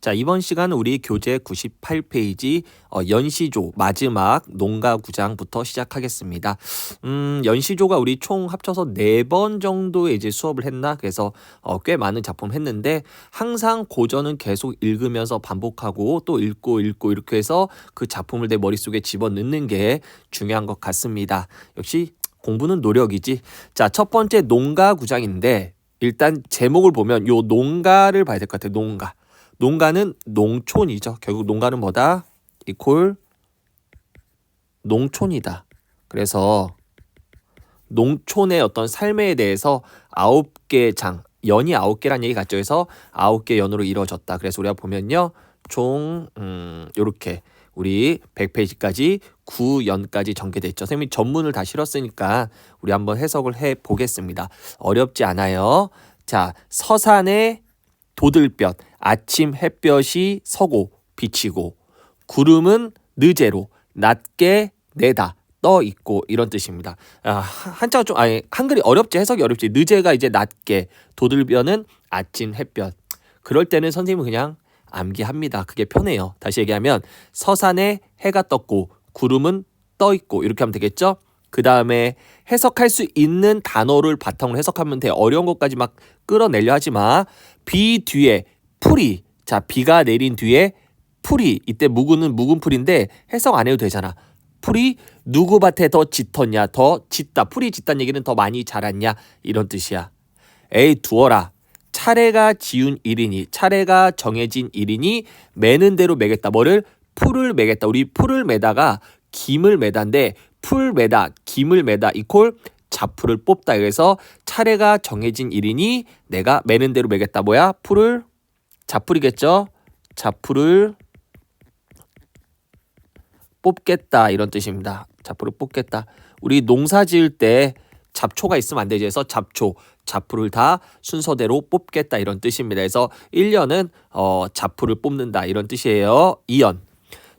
자, 이번 시간은 우리 교재 98페이지 어, 연시조 마지막 농가 구장부터 시작하겠습니다. 음, 연시조가 우리 총 합쳐서 네 번 정도 이제 수업을 했나? 그래서 어, 꽤 많은 작품 했는데 항상 고전은 계속 읽으면서 반복하고 또 읽고 읽고 이렇게 해서 그 작품을 내 머릿속에 집어넣는 게 중요한 것 같습니다. 역시 공부는 노력이지. 자, 첫 번째 농가 구장인데 일단 제목을 보면 요 농가를 봐야 될 것 같아요. 농가. 농가는 농촌이죠. 결국 농가는 뭐다? 이콜 농촌이다. 그래서 농촌의 어떤 삶에 대해서 아홉 개 장, 연이 아홉 개란 얘기 같죠. 그래서 아홉 개 연으로 이루어졌다. 그래서 우리가 보면요. 총, 음, 요렇게 우리 100페이지까지 9연까지 전개돼 있죠. 선생님이 전문을 다 실었으니까 우리 한번 해석을 해 보겠습니다. 어렵지 않아요. 자, 서산의 도들볕, 아침 햇볕이 서고 비치고 구름은 늦게로 낮게 내다 떠 있고 이런 뜻입니다. 아, 한자가 좀 아니 한글이 어렵지 해석이 어렵지. 늦게가 이제 낮게, 도들볕은 아침 햇볕. 그럴 때는 선생님은 그냥 암기합니다. 그게 편해요. 다시 얘기하면 서산에 해가 떴고 구름은 떠 있고 이렇게 하면 되겠죠? 그 다음에 해석할 수 있는 단어를 바탕으로 해석하면 돼. 어려운 것까지 막 끌어내려 하지 마. 비 뒤에 풀이. 자, 비가 내린 뒤에 풀이. 이때 묵은은 묵은 풀인데 해석 안 해도 되잖아. 풀이 누구 밭에 더 짙었냐? 더 짙다. 풀이 짙다는 얘기는 더 많이 자랐냐? 이런 뜻이야. 에이 두어라. 차례가 지운 일이니 차례가 정해진 일이니 매는 대로 매겠다. 뭐를 풀을 매겠다. 우리 풀을 매다가 김을 매다인데 풀 매다, 김을 매다 이콜 자풀을 뽑다. 그래서 차례가 정해진 일이니 내가 매는 대로 매겠다. 뭐야? 풀을 자풀이겠죠? 자풀을 뽑겠다 이런 뜻입니다. 자풀을 뽑겠다. 우리 농사 지을 때 잡초가 있으면 안 되지. 그래서 잡초, 자풀을 다 순서대로 뽑겠다 이런 뜻입니다. 그래서 1년은 어, 자풀을 뽑는다 이런 뜻이에요. 2연.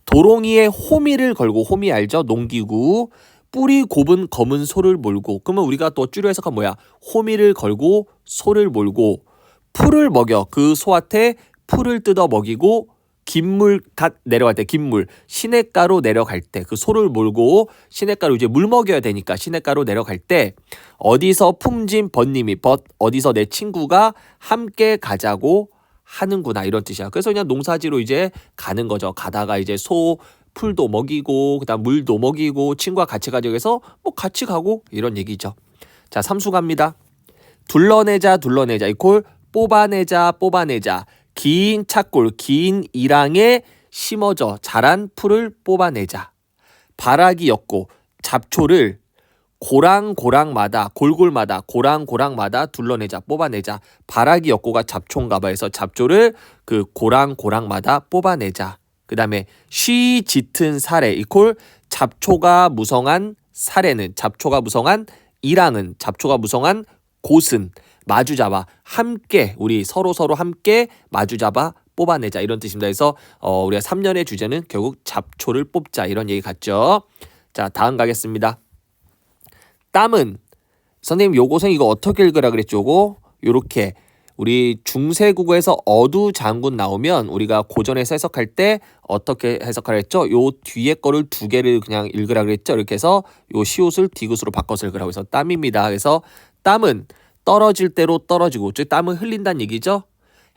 도롱이에 호미를 걸고 호미 알죠? 농기구. 뿌리 곱은 검은 소를 몰고. 그러면 우리가 또 줄여 해석하면 뭐야? 호미를 걸고 소를 몰고 풀을 먹여 그 소한테 풀을 뜯어 먹이고 긴물 갓 내려갈 때 긴물 시냇가로 내려갈 때 그 소를 몰고 시냇가로 이제 물 먹여야 되니까 시냇가로 내려갈 때 어디서 품진 번님이 벗 어디서 내 친구가 함께 가자고 하는구나 이런 뜻이야. 그래서 그냥 농사지로 이제 가는 거죠. 가다가 이제 소 풀도 먹이고 그다음 물도 먹이고 친구와 같이 가자고 해서 뭐 같이 가고 이런 얘기죠. 자 삼수 갑니다. 둘러내자 둘러내자 이콜 뽑아내자 뽑아내자. 긴 착골 긴 이랑에 심어져 자란 풀을 뽑아내자. 바라기 엮고 잡초를 고랑고랑마다 골골마다 고랑고랑마다 둘러내자 뽑아내자. 바라기 엮고가 잡초인가봐 해서 잡초를 그 고랑고랑마다 뽑아내자. 그 다음에 쉬 짙은 사례 이콜 잡초가 무성한 사례는 잡초가 무성한 이랑은 잡초가 무성한 곳은 마주 잡아 함께 우리 서로 서로 함께 마주 잡아 뽑아내자 이런 뜻입니다. 그래서 어, 우리가 3년의 주제는 결국 잡초를 뽑자 이런 얘기 같죠. 자 다음 가겠습니다. 땀은 선생님 요것은 이거 어떻게 읽으라 그랬죠? 요거 요렇게 우리 중세국어에서 어두 장군 나오면 우리가 고전에서 해석할 때 어떻게 해석하라 했죠? 요 뒤에 거를 두 개를 그냥 읽으라 그랬죠? 이렇게 해서 요 시옷을 디귿으로 바꿔서 읽으라고 해서 땀입니다. 그래서 땀은 떨어질 대로 떨어지고 즉 땀은 흘린다는 얘기죠.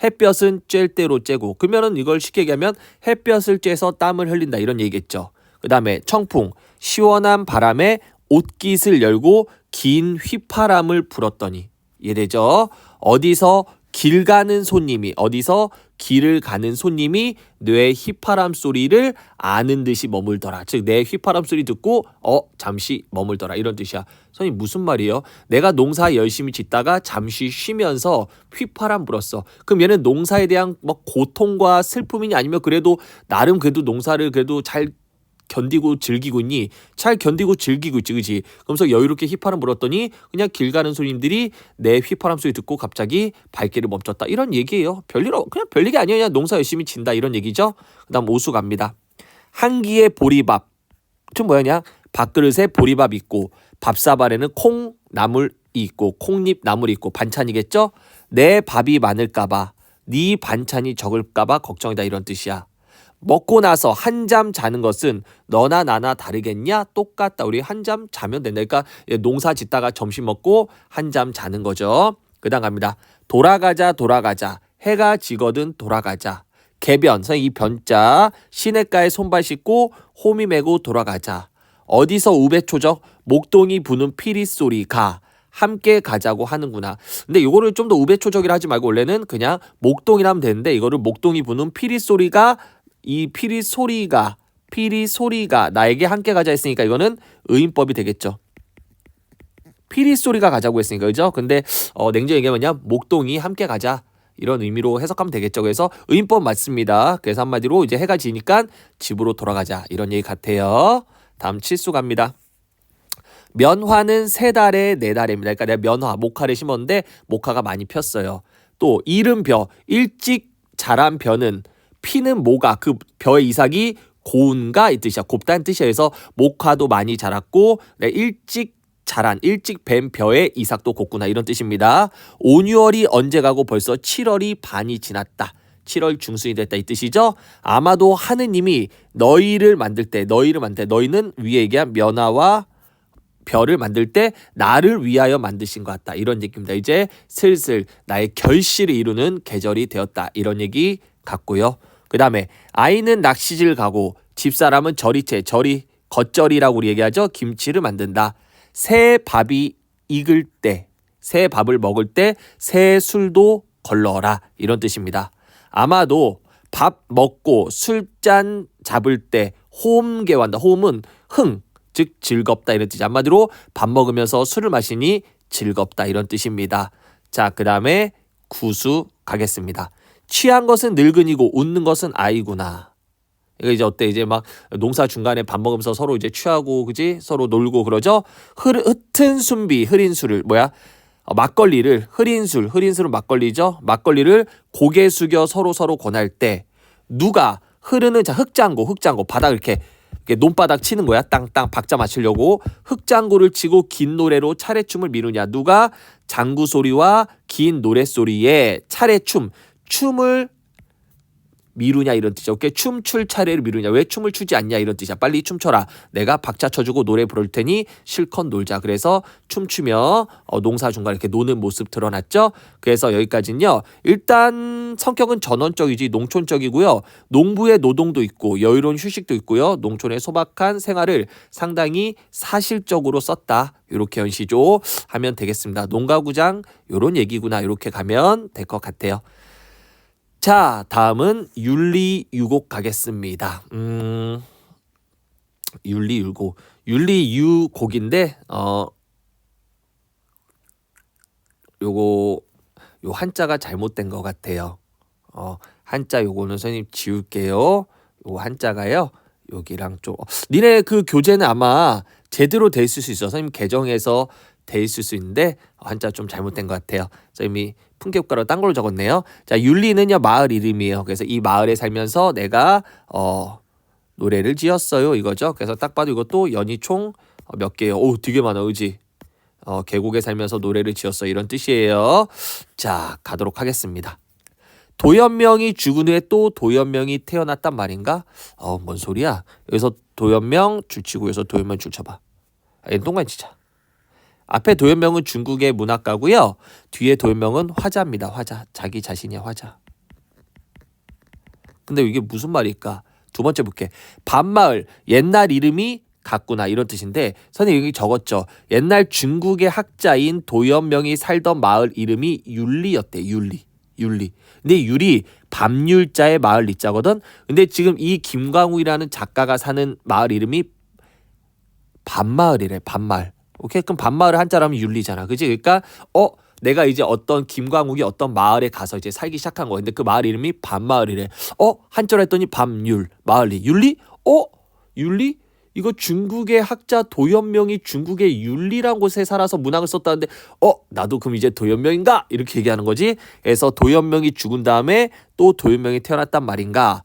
햇볕은 쬐일 대로 쬐고 그러면은 이걸 쉽게 얘기하면 햇볕을 쬐서 땀을 흘린다 이런 얘기겠죠. 그 다음에 청풍 시원한 바람에 옷깃을 열고 긴 휘파람을 불었더니 이해되죠? 어디서 길 가는 손님이 어디서 길을 가는 손님이 뇌 휘파람 소리를 아는 듯이 머물더라. 즉 내 휘파람 소리 듣고 어 잠시 머물더라 이런 뜻이야. 선생님 무슨 말이에요? 내가 농사 열심히 짓다가 잠시 쉬면서 휘파람 불었어. 그럼 얘는 농사에 대한 뭐 고통과 슬픔이니 아니면 그래도 나름 그래도 농사를 그래도 잘 견디고 즐기고 있니? 잘 견디고 즐기고 있지, 그지? 그러면서 여유롭게 휘파람 불었더니 그냥 길 가는 손님들이 내 휘파람 소리 듣고 갑자기 발길을 멈췄다. 이런 얘기예요. 별일 어, 그냥 별얘기 아니야. 그냥 농사 열심히 진다 이런 얘기죠. 그 다음 오수 갑니다. 한 끼에 보리밥. 좀 뭐냐? 밥그릇에 보리밥 있고 밥사발에는 콩 나물이 있고 콩잎 나물이 있고 반찬이겠죠? 내 밥이 많을까봐 네 반찬이 적을까봐 걱정이다 이런 뜻이야. 먹고 나서 한 잠 자는 것은 너나 나나 다르겠냐? 똑같다. 우리 한 잠 자면 된다. 그러니까 농사 짓다가 점심 먹고 한 잠 자는 거죠. 그 다음 갑니다. 돌아가자 돌아가자. 해가 지거든 돌아가자. 개변, 선생님 이 변자 시냇가에 손발 씻고 호미 메고 돌아가자. 어디서 우배초적 목동이 부는 피리 소리가 함께 가자고 하는구나. 근데 이거를 좀 더 우배초적이라 하지 말고 원래는 그냥 목동이라 하면 되는데 이거를 목동이 부는 피리 소리가 이 피리 소리가 피리 소리가 나에게 함께 가자 했으니까 이거는 의인법이 되겠죠. 피리 소리가 가자고 했으니까 그죠? 근데 어, 냉정 얘기하면 뭐냐 목동이 함께 가자 이런 의미로 해석하면 되겠죠. 그래서 의인법 맞습니다. 그래서 한마디로 이제 해가 지니까 집으로 돌아가자 이런 얘기 같아요. 다음 칠수 갑니다. 면화는 세 달에 네 달입니다. 그러니까 내가 면화 목화를 심었는데 목화가 많이 폈어요. 또 이른 벼 일찍 자란 벼는 피는 뭐가 그 벼의 이삭이 고운가 이 뜻이야. 곱다는 뜻이야. 그래서 목화도 많이 자랐고 네, 일찍 자란 일찍 뱀 벼의 이삭도 곱구나 이런 뜻입니다. 5, 6월이 언제 가고 벌써 7월이 반이 지났다. 7월 중순이 됐다 이 뜻이죠. 아마도 하느님이 너희를 만들 때 너희를 만들 때 너희는 위에 얘기한 면화와 별을 만들 때 나를 위하여 만드신 것 같다. 이런 얘기입니다. 이제 슬슬 나의 결실을 이루는 계절이 되었다. 이런 얘기 같고요. 그 다음에 아이는 낚시질 가고 집사람은 절이채, 절이 겉절이라고 우리 얘기하죠. 김치를 만든다. 새 밥이 익을 때, 새 밥을 먹을 때 새 술도 걸러라. 이런 뜻입니다. 아마도 밥 먹고 술잔 잡을 때 호음계한다. 호음은 흥, 즉 즐겁다 이런 뜻이 한마디로 밥 먹으면서 술을 마시니 즐겁다 이런 뜻입니다. 자, 그 다음에 구수 가겠습니다. 취한 것은 늙은이고 웃는 것은 아이구나. 이거 이제 어때 이제 막 농사 중간에 밥 먹으면서 서로 이제 취하고 그지 서로 놀고 그러죠. 흐, 흩은 순비 흐린 술을 뭐야 어, 막걸리를 흐린 술 흐린 술은 막걸리죠. 막걸리를 고개 숙여 서로 서로 권할 때 누가 흐르는 자 흙장고 흙장고 바닥 이렇게 논바닥 치는 거야. 땅땅 박자 맞추려고 흙장구를 치고 긴 노래로 차례춤을 미루냐. 누가 장구 소리와 긴 노래 소리에 차례춤 춤을 미루냐 이런 뜻이죠. 오케이 춤출 차례를 미루냐 왜 춤을 추지 않냐 이런 뜻이야. 빨리 춤춰라. 내가 박자 쳐주고 노래 부를 테니 실컷 놀자. 그래서 춤추며 어, 농사 중간 이렇게 노는 모습 드러났죠. 그래서 여기까지는요. 일단 성격은 전원적이지 농촌적이고요. 농부의 노동도 있고 여유로운 휴식도 있고요. 농촌의 소박한 생활을 상당히 사실적으로 썼다. 이렇게 연시조 하면 되겠습니다. 농가구장 요런 얘기구나 이렇게 가면 될 것 같아요. 자, 다음은 윤리유곡 가겠습니다. 음, 윤리유곡. 윤리유곡인데, 어, 요거, 요 한자가 잘못된 것 같아요. 어, 한자 요거는 선생님 지울게요. 요 한자가요. 여기랑 좀, 어, 니네 그 교재는 아마 제대로 돼 있을 수 있어. 선생님 개정해서 돼 있을 수 있는데, 한자 좀 잘못된 것 같아요. 선생님이 풍계국가로 딴 걸로 적었네요. 자, 윤리는요 마을 이름이에요. 그래서 이 마을에 살면서 내가 어 노래를 지었어요 이거죠. 그래서 딱 봐도 이것도 연이 총 몇 개요. 오, 되게 많아, 의지. 어, 계곡에 살면서 노래를 지었어 이런 뜻이에요. 자, 가도록 하겠습니다. 도연명이 죽은 후에 또 도연명이 태어났단 말인가? 어, 뭔 소리야? 여기서 도연명 줄치고 여기서 도연명 줄쳐봐. 아, 동간 진짜. 앞에 도연명은 중국의 문학가고요. 뒤에 도연명은 화자입니다. 화자. 자기 자신이 화자. 근데 이게 무슨 말일까? 두 번째 볼게. 밤마을 옛날 이름이 같구나 이런 뜻인데 선생님 여기 적었죠. 옛날 중국의 학자인 도연명이 살던 마을 이름이 율리였대. 율리. 율리. 근데 율이 밤율자의 마을 리자거든. 근데 지금 이 김광우이라는 작가가 사는 마을 이름이 밤마을이래. 밤마을. 오케이? 그럼 반마을 한자로 하면 윤리잖아. 그지? 그러니까 어 내가 이제 어떤 김광욱이 어떤 마을에 가서 이제 살기 시작한 거야 근데 그 마을 이름이 밤마을이래. 어 한자로 했더니 밤율. 마을리 윤리? 어 윤리? 이거 중국의 학자 도연명이 중국의 윤리란 곳에 살아서 문학을 썼다는데 어 나도 그럼 이제 도연명인가? 이렇게 얘기하는 거지. 그래서 도연명이 죽은 다음에 또 도연명이 태어났단 말인가?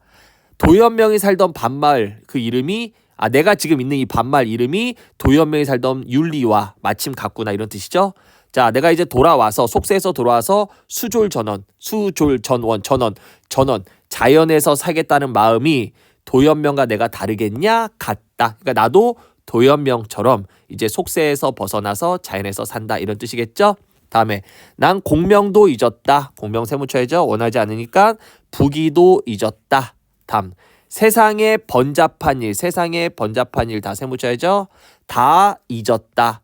도연명이 살던 밤마을 그 이름이 아 내가 지금 있는 이 반말 이름이 도연명이 살던 윤리와 마침 같구나 이런 뜻이죠. 자, 내가 이제 돌아와서 속세에서 돌아와서 수졸 전원, 수졸 전원, 전원, 전원 자연에서 살겠다는 마음이 도연명과 내가 다르겠냐? 같다. 그러니까 나도 도연명처럼 이제 속세에서 벗어나서 자연에서 산다 이런 뜻이겠죠? 다음에 난 공명도 잊었다. 공명 세무처이죠. 원하지 않으니까 부기도 잊었다. 다음 세상에 번잡한 일, 세상에 번잡한 일 다 세무쳐야죠. 다 잊었다.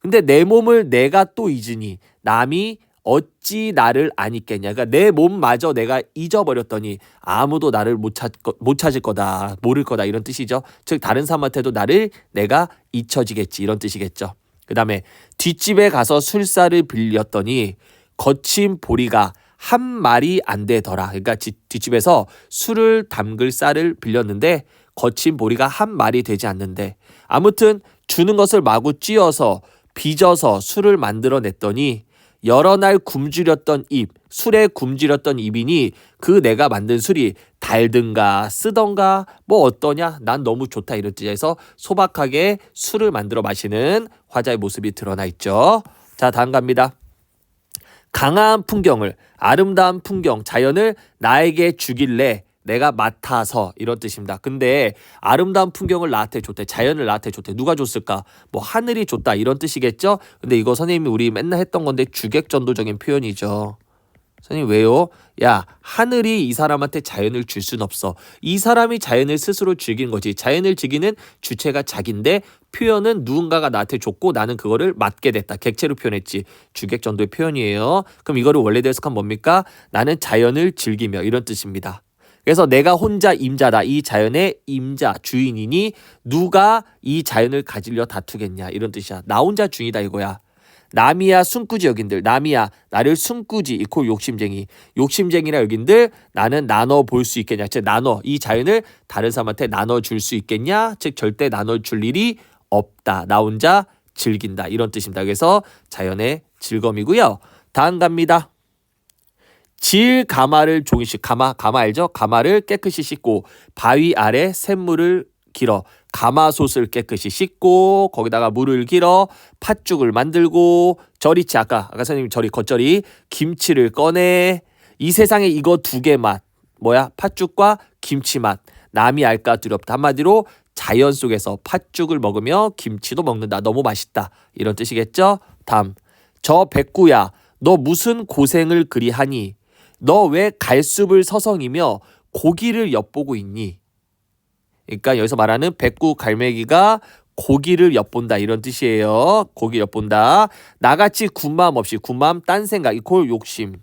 근데 내 몸을 내가 또 잊으니 남이 어찌 나를 안 잊겠냐. 그러니까 내 몸마저 내가 잊어버렸더니 아무도 나를 못, 찾, 못 찾을 거다. 모를 거다. 이런 뜻이죠. 즉 다른 사람한테도 나를 내가 잊혀지겠지. 이런 뜻이겠죠. 그 다음에 뒷집에 가서 술사를 빌렸더니 거친 보리가 한 말이 안 되더라. 그러니까 뒷집에서 술을 담글 쌀을 빌렸는데 거친 보리가 한 말이 되지 않는데 아무튼 주는 것을 마구 찧어서 빚어서 술을 만들어냈더니 여러 날 굶주렸던 입, 술에 굶주렸던 입이니 그 내가 만든 술이 달든가 쓰던가 뭐 어떠냐 난 너무 좋다 이런 뜻에서 소박하게 술을 만들어 마시는 화자의 모습이 드러나 있죠. 자 다음 갑니다. 강한 풍경을 아름다운 풍경 자연을 나에게 주길래 내가 맡아서 이런 뜻입니다. 근데 아름다운 풍경을 나한테 줬대. 자연을 나한테 줬대. 누가 줬을까? 뭐 하늘이 줬다 이런 뜻이겠죠? 근데 이거 선생님이 우리 맨날 했던 건데 주객전도적인 표현이죠. 선생님 왜요? 야 하늘이 이 사람한테 자연을 줄 순 없어. 이 사람이 자연을 스스로 즐기는 거지. 자연을 즐기는 주체가 자기인데 표현은 누군가가 나한테 줬고 나는 그거를 맡게 됐다. 객체로 표현했지. 주객전도의 표현이에요. 그럼 이거를 원래 대해석하면 뭡니까? 나는 자연을 즐기며 이런 뜻입니다. 그래서 내가 혼자 임자다. 이 자연의 임자, 주인이니 누가 이 자연을 가지려 다투겠냐. 이런 뜻이야. 나 혼자 주인이다 이거야. 남이야 숨꾸지 여긴들 남이야 나를 숨꾸지 이코 욕심쟁이 욕심쟁이라 여긴들 나는 나눠 볼 수 있겠냐 즉 나눠 이 자연을 다른 사람한테 나눠 줄 수 있겠냐 즉 절대 나눠 줄 일이 없다. 나 혼자 즐긴다. 이런 뜻입니다. 그래서 자연의 즐거움이고요. 다음 갑니다. 질 가마를 종이씩 가마 가마 알죠? 가마를 깨끗이 씻고 바위 아래 샘물을 길어 가마솥을 깨끗이 씻고 거기다가 물을 길어 팥죽을 만들고 절이치 아까 아까 선생님 절이 겉절이 김치를 꺼내 이 세상에 이거 두 개 맛. 뭐야? 팥죽과 김치 맛. 남이 알까 두렵다. 한마디로 자연 속에서 팥죽을 먹으며 김치도 먹는다 너무 맛있다 이런 뜻이겠죠 다음 저 백구야 너 무슨 고생을 그리 하니 너 왜 갈숲을 서성이며 고기를 엿보고 있니 그러니까 여기서 말하는 백구 갈매기가 고기를 엿본다 이런 뜻이에요. 고기 엿본다. 나같이 군마음 없이 군마음 딴 생각 이콜 욕심.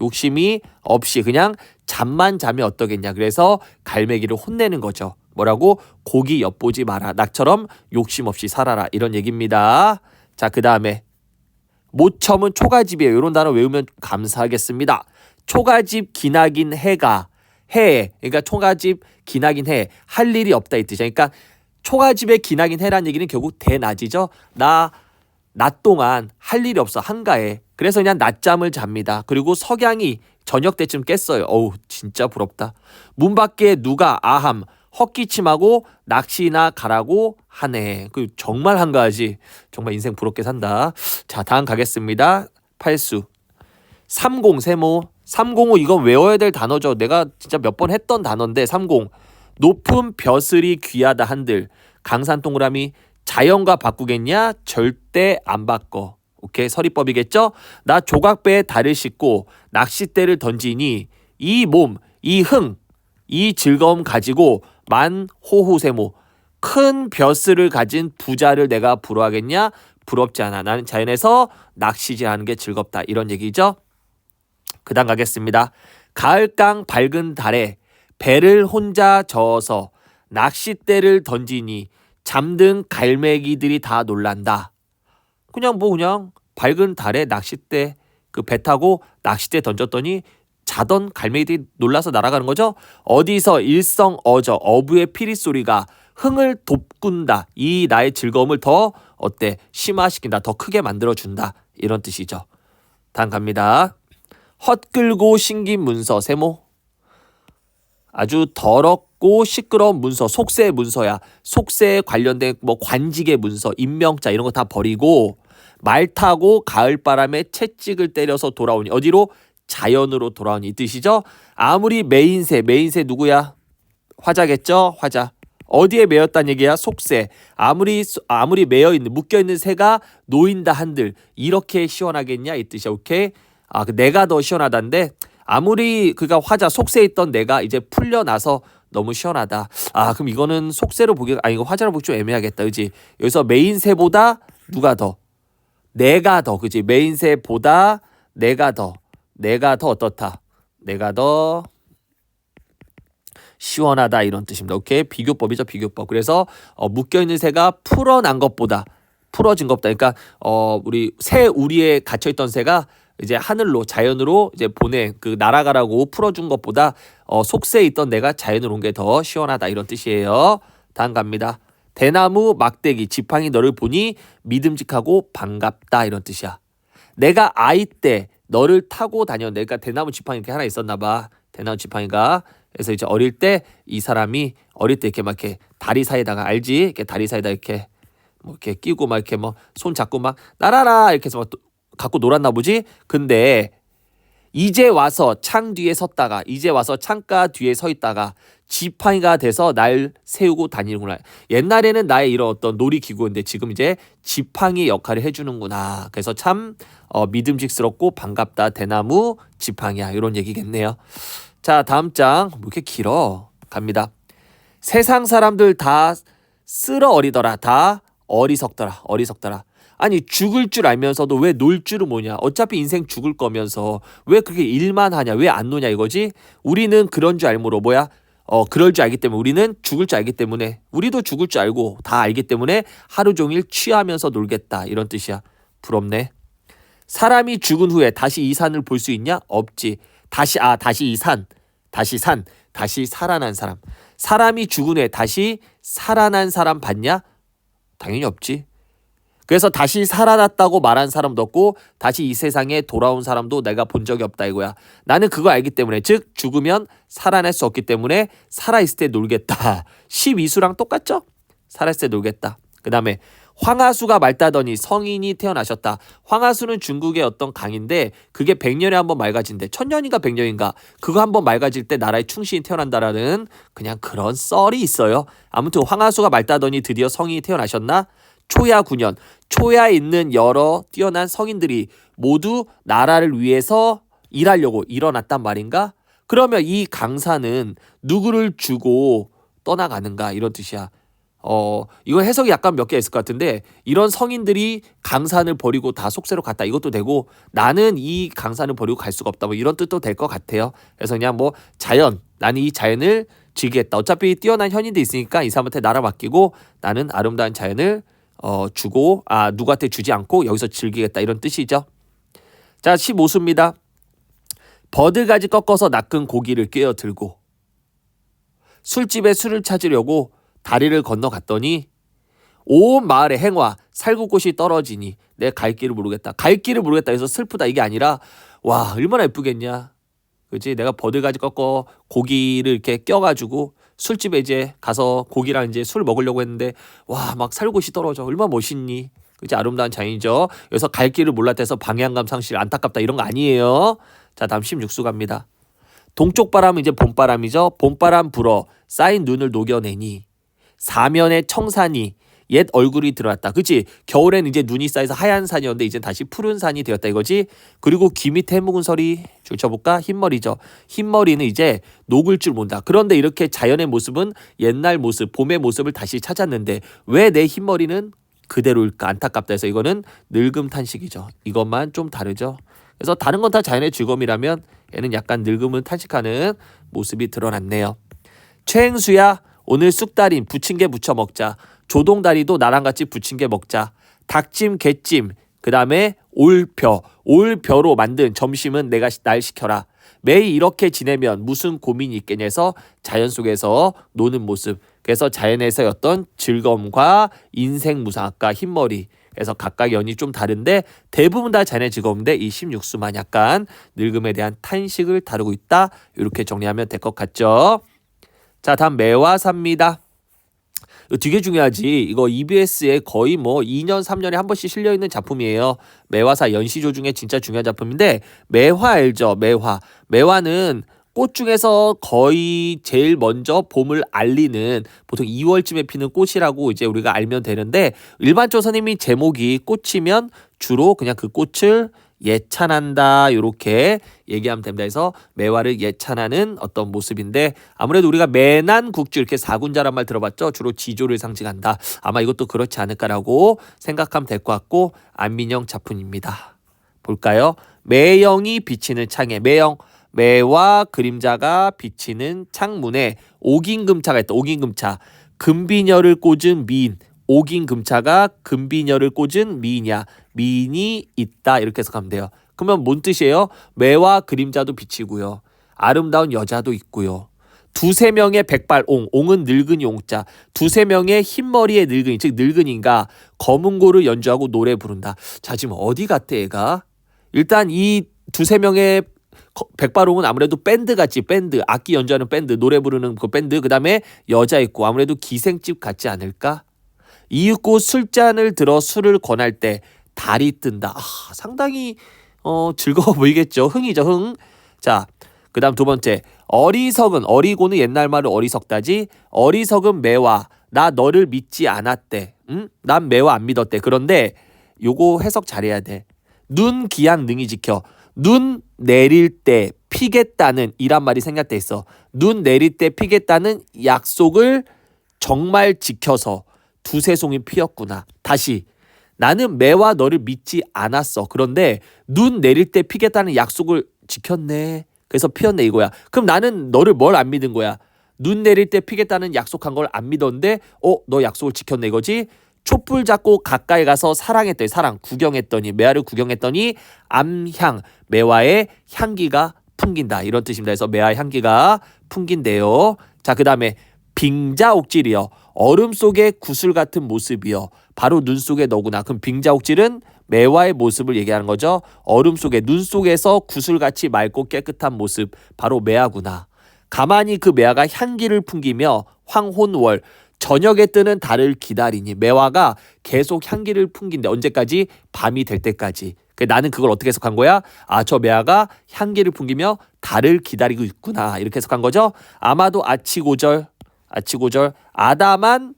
욕심이 없이 그냥 잠만 자면 어떠겠냐. 그래서 갈매기를 혼내는 거죠. 뭐라고? 고기 엿보지 마라. 낙처럼 욕심 없이 살아라. 이런 얘기입니다. 자, 그 다음에 모첨은 초가집이에요. 이런 단어 외우면 감사하겠습니다. 초가집 기나긴 해가 해. 그러니까 초가집 기나긴 해. 할 일이 없다 이 뜻이야. 그러니까 초가집에 기나긴 해란 얘기는 결국 대낮이죠. 나 낮 동안 할 일이 없어 한가해. 그래서 그냥 낮잠을 잡니다. 그리고 석양이 저녁 때쯤 깼어요. 어우 진짜 부럽다. 문 밖에 누가 아함 헛기침하고 낚시나 가라고 하네. 그 정말 한가하지. 정말 인생 부럽게 산다. 자 다음 가겠습니다. 팔수. 삼공 세모 305 이건 외워야 될 단어죠. 내가 진짜 몇 번 했던 단어인데 30 높은 벼슬이 귀하다 한들 강산 동그라미 자연과 바꾸겠냐? 절대 안 바꿔. 오케이 서리법이겠죠? 나 조각배에 달을 싣고 낚싯대를 던지니 이 몸, 이 흥, 이 즐거움 가지고 만 호호세모 큰 벼슬을 가진 부자를 내가 부러워하겠냐? 부럽지 않아. 나는 자연에서 낚시질하는 게 즐겁다. 이런 얘기죠. 그 다음 가겠습니다. 가을강 밝은 달에 배를 혼자 저어서 낚싯대를 던지니 잠든 갈매기들이 다 놀란다. 그냥 뭐 그냥 밝은 달에 낚싯대 그 배 타고 낚싯대 던졌더니 자던 갈매기들이 놀라서 날아가는 거죠. 어디서 일성 어저 어부의 피리 소리가 흥을 돋군다. 이 나의 즐거움을 더 어때 심화시킨다. 더 크게 만들어 준다. 이런 뜻이죠. 다음 갑니다. 헛글고 신긴 문서 세모 아주 더럽고 시끄러운 문서 속세 문서야 속세에 관련된 뭐 관직의 문서 임명자 이런 거 다 버리고 말 타고 가을 바람에 채찍을 때려서 돌아오니 어디로 자연으로 돌아오니 이 뜻이죠. 아무리 매인새 매인새 누구야? 화자겠죠. 화자. 어디에 매였단 얘기야? 속새. 아무리 아무리 매여 있는 묶여 있는 새가 놓인다 한들 이렇게 시원하겠냐 이 뜻이야. 오케이. 아, 그 내가 더 시원하다인데 아무리 그가 화자 속새 있던 내가 이제 풀려나서 너무 시원하다. 아, 그럼 이거는 속새로 보기 아 이거 화자로 보기 좀 애매하겠다. 그지? 여기서 메인새보다 누가 더? 내가 더. 그지? 메인새보다 내가 더. 내가 더 어떻다. 내가 더 시원하다 이런 뜻입니다. 오케이 비교법이죠 비교법. 그래서 어, 묶여 있는 새가 풀어난 것보다 풀어진 것보다 그러니까 어 우리 새 우리에 갇혀 있던 새가 이제 하늘로 자연으로 이제 보내 그 날아가라고 풀어준 것보다 어 속세에 있던 내가 자연으로 온 게 더 시원하다 이런 뜻이에요. 다음 갑니다. 대나무 막대기 지팡이 너를 보니 믿음직하고 반갑다 이런 뜻이야. 내가 아이 때 너를 타고 다녔는데 그러니까 대나무 지팡이 이렇게 하나 있었나 봐. 대나무 지팡이가 그래서 이제 어릴 때 이 사람이 어릴 때 이렇게 막 이렇게 다리 사이다가 알지? 이렇게 다리 사이다 이렇게 뭐 이렇게 끼고 막 이렇게 뭐 손 잡고 막 날아라 이렇게 해서 막 갖고 놀았나 보지? 근데 이제 와서 창 뒤에 섰다가 이제 와서 창가 뒤에 서 있다가 지팡이가 돼서 날 세우고 다니는구나. 옛날에는 나의 이런 어떤 놀이기구인데 지금 이제 지팡이 역할을 해주는구나. 그래서 참 어, 믿음직스럽고 반갑다. 대나무 지팡이야. 이런 얘기겠네요. 자 다음 장 뭐 이렇게 길어 갑니다. 세상 사람들 다 쓸어 어리더라. 다 어리석더라. 어리석더라. 아니 죽을 줄 알면서도 왜 놀 줄은 뭐냐 어차피 인생 죽을 거면서 왜 그렇게 일만 하냐 왜 안 노냐 이거지 우리는 그런 줄 알므로 뭐야 어 그럴 줄 알기 때문에 우리는 죽을 줄 알기 때문에 우리도 죽을 줄 알고 다 알기 때문에 하루 종일 취하면서 놀겠다. 이런 뜻이야. 부럽네. 사람이 죽은 후에 다시 이 산을 볼 수 있냐? 없지. 다시 아 다시 이 산. 다시 산. 다시 살아난 사람. 사람이 죽은 후에 다시 살아난 사람 봤냐? 당연히 없지 그래서 다시 살아났다고 말한 사람도 없고 다시 이 세상에 돌아온 사람도 내가 본 적이 없다 이거야. 나는 그거 알기 때문에 즉 죽으면 살아날 수 없기 때문에 살아있을 때 놀겠다. 12수랑 똑같죠? 살아있을 때 놀겠다. 그 다음에 황하수가 맑다더니 성인이 태어나셨다. 황하수는 중국의 어떤 강인데 그게 100년에 한 번 맑아진대. 천년인가 100년인가. 그거 한 번 맑아질 때 나라의 충신이 태어난다라는 그냥 그런 썰이 있어요. 아무튼 황하수가 맑다더니 드디어 성인이 태어나셨나? 초야 9년, 초야에 있는 여러 뛰어난 성인들이 모두 나라를 위해서 일하려고 일어났단 말인가? 그러면 이 강사는 누구를 주고 떠나가는가 이런 뜻이야. 어, 이건 해석이 약간 몇 개 있을 것 같은데 이런 성인들이 강산을 버리고 다 속세로 갔다 이것도 되고 나는 이 강산을 버리고 갈 수가 없다 뭐 이런 뜻도 될 것 같아요. 그래서 그냥 뭐 자연 나는 이 자연을 즐기겠다. 어차피 뛰어난 현인도 있으니까 이 사람한테 나라 맡기고 나는 아름다운 자연을 어, 주고 아 누구한테 주지 않고 여기서 즐기겠다 이런 뜻이죠. 자 15수입니다. 버드가지 꺾어서 낚은 고기를 꿰어 들고 술집에 술을 찾으려고 다리를 건너갔더니 온 마을의 행화 살구꽃이 떨어지니 내 갈 길을 모르겠다. 갈 길을 모르겠다 해서 슬프다 이게 아니라 와 얼마나 예쁘겠냐. 그지 내가 버드가지 꺾어 고기를 이렇게 껴가지고 술집에 이제 가서 고기랑 이제 술 먹으려고 했는데 와 막 살곳이 떨어져. 얼마나 멋있니? 그지 아름다운 자연이죠. 여기서 갈 길을 몰랐대서 방향감 상실 안타깝다 이런 거 아니에요. 자 다음 16수 갑니다. 동쪽 바람은 이제 봄바람이죠. 봄바람 불어 쌓인 눈을 녹여내니 사면에 청산이 옛 얼굴이 들어왔다. 그치? 겨울엔 이제 눈이 쌓여서 하얀 산이었는데 이제 다시 푸른 산이 되었다 이거지? 그리고 귀 밑에 묵은 설이 줄쳐볼까? 흰머리죠. 흰머리는 이제 녹을 줄 모른다. 그런데 이렇게 자연의 모습은 옛날 모습, 봄의 모습을 다시 찾았는데 왜 내 흰머리는 그대로일까? 안타깝다 해서 이거는 늙음 탄식이죠. 이것만 좀 다르죠. 그래서 다른 건 다 자연의 즐거움이라면 얘는 약간 늙음을 탄식하는 모습이 드러났네요. 최행수야 오늘 쑥달인 부침개 부쳐 먹자. 조동다리도 나랑 같이 부침개 먹자. 닭찜, 개찜, 그 다음에 올벼, 올벼로 만든 점심은 내가 날 시켜라. 매일 이렇게 지내면 무슨 고민이 있겠냐 해서 자연 속에서 노는 모습. 그래서 자연에서의 어떤 즐거움과 인생 무상, 아까 흰머리. 그래서 각각 연이 좀 다른데 대부분 다 자연의 즐거움인데 이 16수만 약간 늙음에 대한 탄식을 다루고 있다. 이렇게 정리하면 될 것 같죠. 자, 다음 매화삽니다. 되게 중요하지. 이거 EBS에 거의 뭐 2년, 3년에 한 번씩 실려 있는 작품이에요. 매화사 연시조 중에 진짜 중요한 작품인데 매화 알죠? 매화. 매화는 꽃 중에서 거의 제일 먼저 봄을 알리는 보통 2월쯤에 피는 꽃이라고 이제 우리가 알면 되는데 일반적으로 선생님이 제목이 꽃이면 주로 그냥 그 꽃을 예찬한다 요렇게 얘기하면 됩니다. 그래서 매화를 예찬하는 어떤 모습인데 아무래도 우리가 매난 국주 이렇게 사군자란 말 들어봤죠. 주로 지조를 상징한다. 아마 이것도 그렇지 않을까라고 생각하면 될 것 같고 안민영 작품입니다. 볼까요? 매영이 비치는 창에 매영 매와 그림자가 비치는 창문에 옥인금차가 있다. 옥인금차 금비녀를 꽂은 미인 옥인 금차가 금비녀를 꽂은 미이냐 미인이 있다 이렇게 해석하면 돼요. 그러면 뭔 뜻이에요? 매와 그림자도 비치고요. 아름다운 여자도 있고요. 두세 명의 백발옹, 옹은 늙은이 옹자, 두세 명의 흰머리의 늙은이, 즉 늙은이가 검은고를 연주하고 노래 부른다. 자, 지금 어디 갔대, 얘가? 일단 이 두세 명의 거- 백발옹은 아무래도 밴드 같지, 밴드. 악기 연주하는 밴드, 노래 부르는 그 밴드. 그 다음에 여자 있고 아무래도 기생집 같지 않을까? 이윽고 술잔을 들어 술을 권할 때 달이 뜬다. 아, 상당히 어, 즐거워 보이겠죠. 흥이죠, 흥. 자, 그 다음 두 번째. 어리석은, 어리고는 옛날 말로 어리석다지. 어리석은 매화. 나 너를 믿지 않았대. 응? 난 매화 안 믿었대. 그런데 요거 해석 잘해야 돼. 눈 기양 능이 지켜. 눈 내릴 때 피겠다는 이란 말이 생략돼 있어. 눈 내릴 때 피겠다는 약속을 정말 지켜서 두세 송이 피었구나. 다시 나는 매와 너를 믿지 않았어. 그런데 눈 내릴 때 피겠다는 약속을 지켰네. 그래서 피었네 이거야. 그럼 나는 너를 뭘 안 믿은 거야? 눈 내릴 때 피겠다는 약속한 걸 안 믿었는데 어 너 약속을 지켰네 이거지? 촛불 잡고 가까이 가서 사랑했더니 사랑 구경했더니 매화를 구경했더니 암향 매화의 향기가 풍긴다 이런 뜻입니다. 그래서 매화 향기가 풍긴대요. 자 그다음에 빙자 옥질이요. 얼음 속의 구슬 같은 모습이요. 바로 눈 속에 너구나. 그럼 빙자옥질은 매화의 모습을 얘기하는 거죠. 얼음 속에 눈 속에서 구슬같이 맑고 깨끗한 모습 바로 매화구나. 가만히 그 매화가 향기를 풍기며 황혼월 저녁에 뜨는 달을 기다리니 매화가 계속 향기를 풍긴데 언제까지 밤이 될 때까지. 그 나는 그걸 어떻게 해석한 거야? 아, 저 매화가 향기를 풍기며 달을 기다리고 있구나. 이렇게 해석한 거죠. 아마도 아치고절, 아치고절, 아담한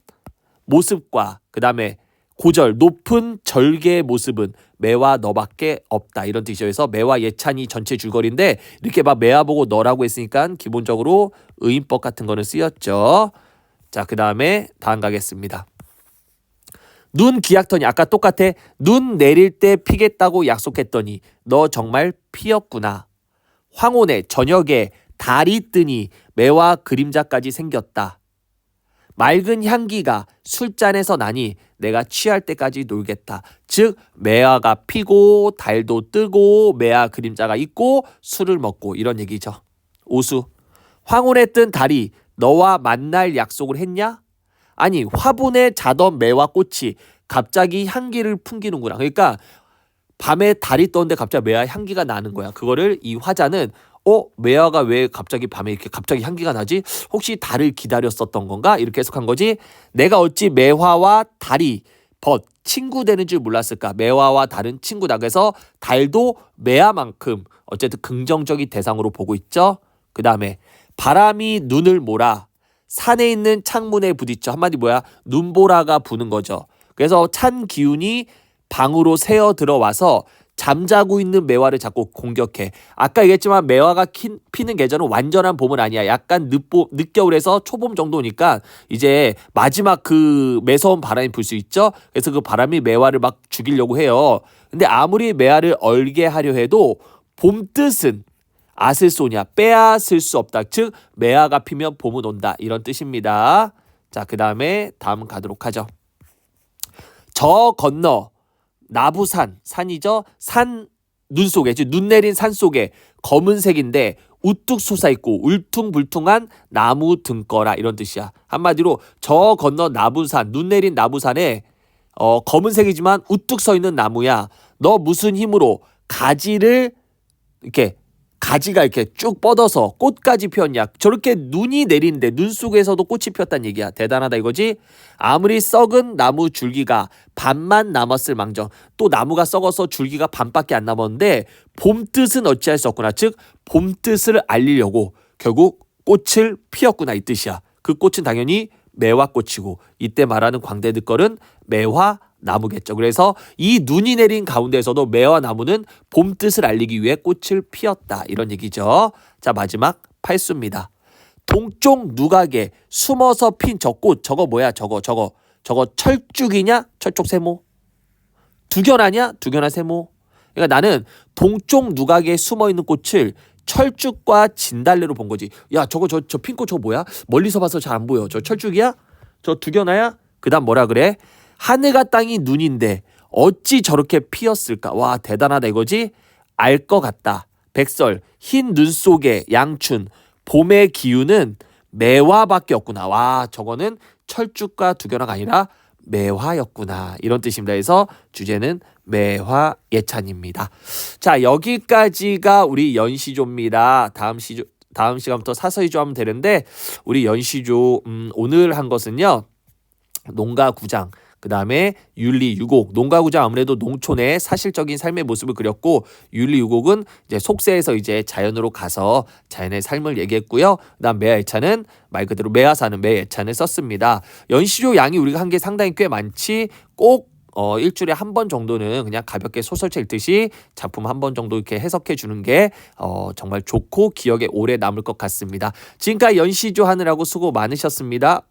모습과 그 다음에 고절, 높은 절개의 모습은 매와 너밖에 없다. 이런 뜻이어서 매와 예찬이 전체 줄거리인데 이렇게 막 매와 보고 너라고 했으니까 기본적으로 의인법 같은 거는 쓰였죠. 자, 그 다음에 다음 가겠습니다. 눈 기약더니 아까 똑같아. 눈 내릴 때 피겠다고 약속했더니 너 정말 피었구나. 황혼에 저녁에 달이 뜨니 매와 그림자까지 생겼다. 맑은 향기가 술잔에서 나니 내가 취할 때까지 놀겠다. 즉 매화가 피고 달도 뜨고 매화 그림자가 있고 술을 먹고 이런 얘기죠. 오수. 황혼에 뜬 달이 너와 만날 약속을 했냐? 아니 화분에 자던 매화 꽃이 갑자기 향기를 풍기는구나. 그러니까 밤에 달이 떴는데 갑자기 매화 향기가 나는 거야. 그거를 이 화자는 어 매화가 왜 갑자기 밤에 이렇게 갑자기 향기가 나지? 혹시 달을 기다렸었던 건가? 이렇게 해석한 거지. 내가 어찌 매화와 달이 벗 친구 되는 줄 몰랐을까? 매화와 달은 친구다. 그래서 달도 매화만큼 어쨌든 긍정적인 대상으로 보고 있죠. 그 다음에 바람이 눈을 몰아 산에 있는 창문에 부딪혀 한마디 뭐야? 눈보라가 부는 거죠. 그래서 찬 기운이 방으로 새어 들어와서 잠자고 있는 매화를 자꾸 공격해. 아까 얘기했지만 매화가 키, 피는 계절은 완전한 봄은 아니야. 약간 늦봄, 늦겨울에서 초봄 정도니까 이제 마지막 그 매서운 바람이 불 수 있죠. 그래서 그 바람이 매화를 막 죽이려고 해요. 근데 아무리 매화를 얼게 하려 해도 봄 뜻은 아슬 쏘냐 빼앗을 수 없다. 즉 매화가 피면 봄은 온다. 이런 뜻입니다. 자, 그 다음에 다음 가도록 하죠. 저 건너 나부산 산이죠. 산 눈 속에 즉 눈 내린 산 속에 검은색인데 우뚝 솟아 있고 울퉁불퉁한 나무 등거라 이런 뜻이야. 한마디로 저 건너 나부산 눈 내린 나부산에 어 검은색이지만 우뚝 서 있는 나무야. 너 무슨 힘으로 가지를 이렇게 가지가 이렇게 쭉 뻗어서 꽃까지 피었냐. 저렇게 눈이 내리는데 눈 속에서도 꽃이 피었다는 얘기야. 대단하다 이거지? 아무리 썩은 나무 줄기가 반만 남았을 망정. 또 나무가 썩어서 줄기가 반밖에 안 남았는데 봄 뜻은 어찌할 수 없구나. 즉 봄 뜻을 알리려고 결국 꽃을 피웠구나 이 뜻이야. 그 꽃은 당연히 매화꽃이고 이때 말하는 광대득걸은 매화 나무겠죠. 그래서 이 눈이 내린 가운데에서도 매화 나무는 봄 뜻을 알리기 위해 꽃을 피웠다. 이런 얘기죠. 자, 마지막 팔수입니다. 동쪽 누각에 숨어서 핀 저 꽃, 저거 뭐야? 저거, 저거, 저거 철쭉이냐? 철쭉 세모? 두견하냐? 두견한 세모? 그러니까 나는 동쪽 누각에 숨어 있는 꽃을 철쭉과 진달래로 본 거지. 야, 저거 저 저 핀꽃 저거 뭐야? 멀리서 봐서 잘 안 보여. 저 철쭉이야? 저 두견아야? 그다음 뭐라 그래? 하늘과 땅이 눈인데 어찌 저렇게 피었을까? 와, 대단하다 이거지? 알 것 같다. 백설, 흰 눈 속에 양춘, 봄의 기운은 매화밖에 없구나. 와, 저거는 철쭉과 두견화가 아니라 매화였구나. 이런 뜻입니다. 그래서 주제는 매화 예찬입니다. 자, 여기까지가 우리 연시조입니다. 다음 시조 다음 시간부터 사서히 조 하면 되는데 우리 연시조 음, 오늘 한 것은요. 농가 구장 그 다음에 윤리 유곡 농가 구장 아무래도 농촌의 사실적인 삶의 모습을 그렸고 윤리 유곡은 이제 속세에서 이제 자연으로 가서 자연의 삶을 얘기했고요. 그다음 매화예찬은 말 그대로 매화 사는 매예찬을 썼습니다. 연시조 양이 우리가 한 게 상당히 꽤 많지 꼭 어, 일주일에 한 번 정도는 그냥 가볍게 소설책 읽듯이 작품 한 번 정도 이렇게 해석해 주는 게 어, 정말 좋고 기억에 오래 남을 것 같습니다. 지금까지 연시조 하느라고 수고 많으셨습니다.